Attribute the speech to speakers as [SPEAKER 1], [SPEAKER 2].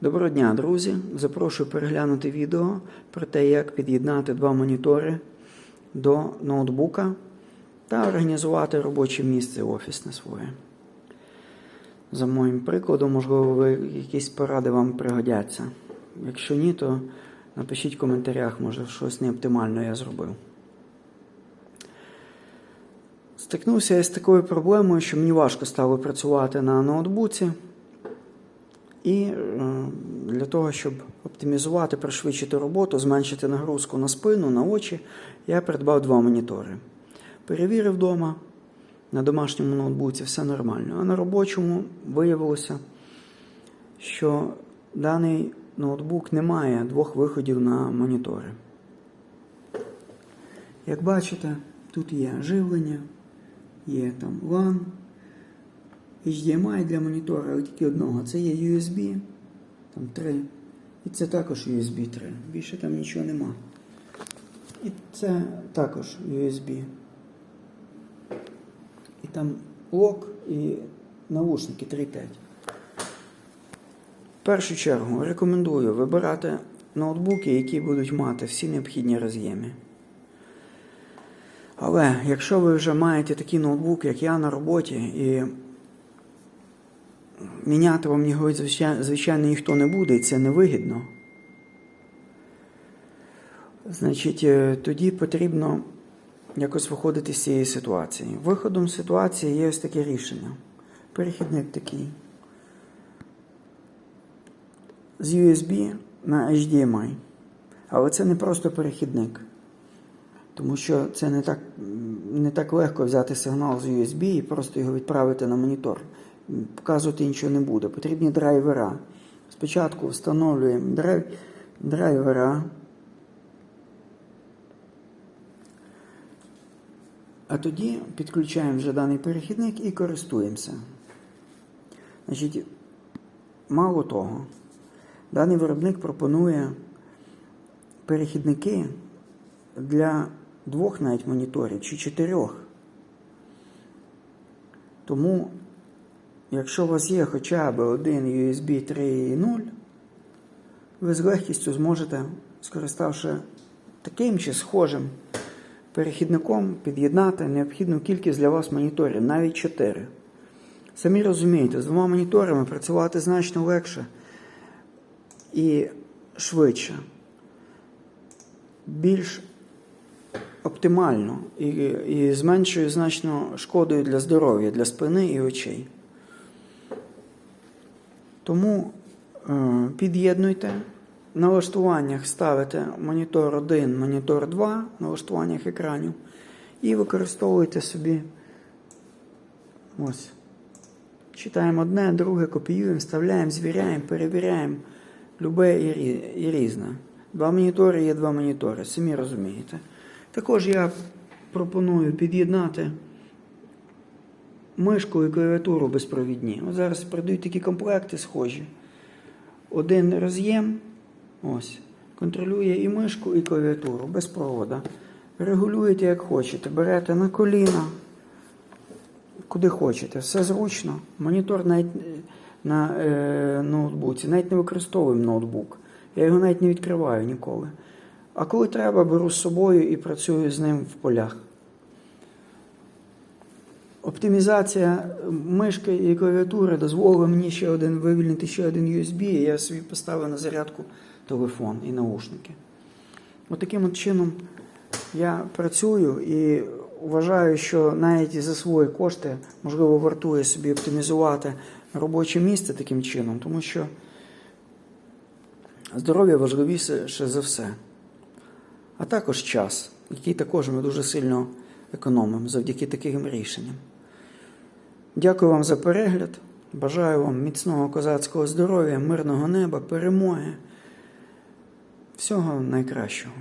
[SPEAKER 1] Доброго дня, друзі! Запрошую переглянути відео про те, як під'єднати два монітори до ноутбука та організувати робоче місце офісне своє. За моїм прикладом, можливо, якісь поради вам пригодяться. Якщо ні, то напишіть в коментарях, може щось неоптимально я зробив. Стикнувся я з такою проблемою, що мені важко стало працювати на ноутбуці. І е, для того, щоб оптимізувати, пришвидшити роботу, зменшити нагрузку на спину, на очі, я придбав два монітори. Перевірив вдома, на домашньому ноутбуці все нормально. А на робочому виявилося, що даний ноутбук не має двох виходів на монітори. Як бачите, тут є живлення, є там LAN. HDMI для монітора, але тільки одного. Це є USB, там 3. І це також USB 3. Більше там нічого нема. І це також USB. І там лок і наушники 3.5. В першу чергу рекомендую вибирати ноутбуки, які будуть мати всі необхідні роз'єми. Але якщо ви вже маєте такий ноутбук, як я на роботі, і міняти вам його, звичайно, ніхто не буде, і це невигідно. Значить, е, тоді потрібно якось виходити з цієї ситуації. Виходом з ситуації є ось таке рішення. Перехідник такий. З USB на HDMI. Але це не просто перехідник. Тому що це не так, не так легко взяти сигнал з USB і просто його відправити на монітор показувати нічого не буде. Потрібні драйвера. Спочатку встановлюємо драйв... драйвера. А тоді підключаємо вже даний перехідник і користуємося. Значить, мало того, даний виробник пропонує перехідники для двох навіть моніторів чи чотирьох. Тому Якщо у вас є хоча б один USB 3.0, ви з легкістю зможете, скориставши таким чи схожим перехідником, під'єднати необхідну кількість для вас моніторів, навіть 4. Самі розумієте, з двома моніторами працювати значно легше і швидше, більш оптимально і, і з меншою значно шкодою для здоров'я, для спини і очей. Тому е, під'єднуйте. В налаштуваннях ставите монітор 1, монітор 2, в налаштуваннях екранів. І використовуйте собі. Ось. Читаємо одне, друге, копіюємо, вставляємо, звіряємо, перевіряємо. Любе і різне. Два монітори є два монітори, самі розумієте. Також я пропоную під'єднати мишку і клавіатуру безпровідні. От зараз продають такі комплекти схожі. Один роз'єм ось, контролює і мишку, і клавіатуру без провода. Регулюєте, як хочете, берете на коліна, куди хочете, все зручно. Монітор навіть на е, ноутбуці, навіть не використовуємо ноутбук. Я його навіть не відкриваю ніколи. А коли треба, беру з собою і працюю з ним в полях. Оптимізація мишки і клавіатури дозволила мені ще один вивільнити ще один USB, і я собі поставив на зарядку телефон і наушники. От таким от чином я працюю і вважаю, що навіть за свої кошти можливо вартує собі оптимізувати робоче місце таким чином, тому що здоров'я важливіше за все. А також час, який також ми дуже сильно економимо завдяки таким рішенням. Дякую вам за перегляд. Бажаю вам міцного козацького здоров'я, мирного неба, перемоги. Всього найкращого.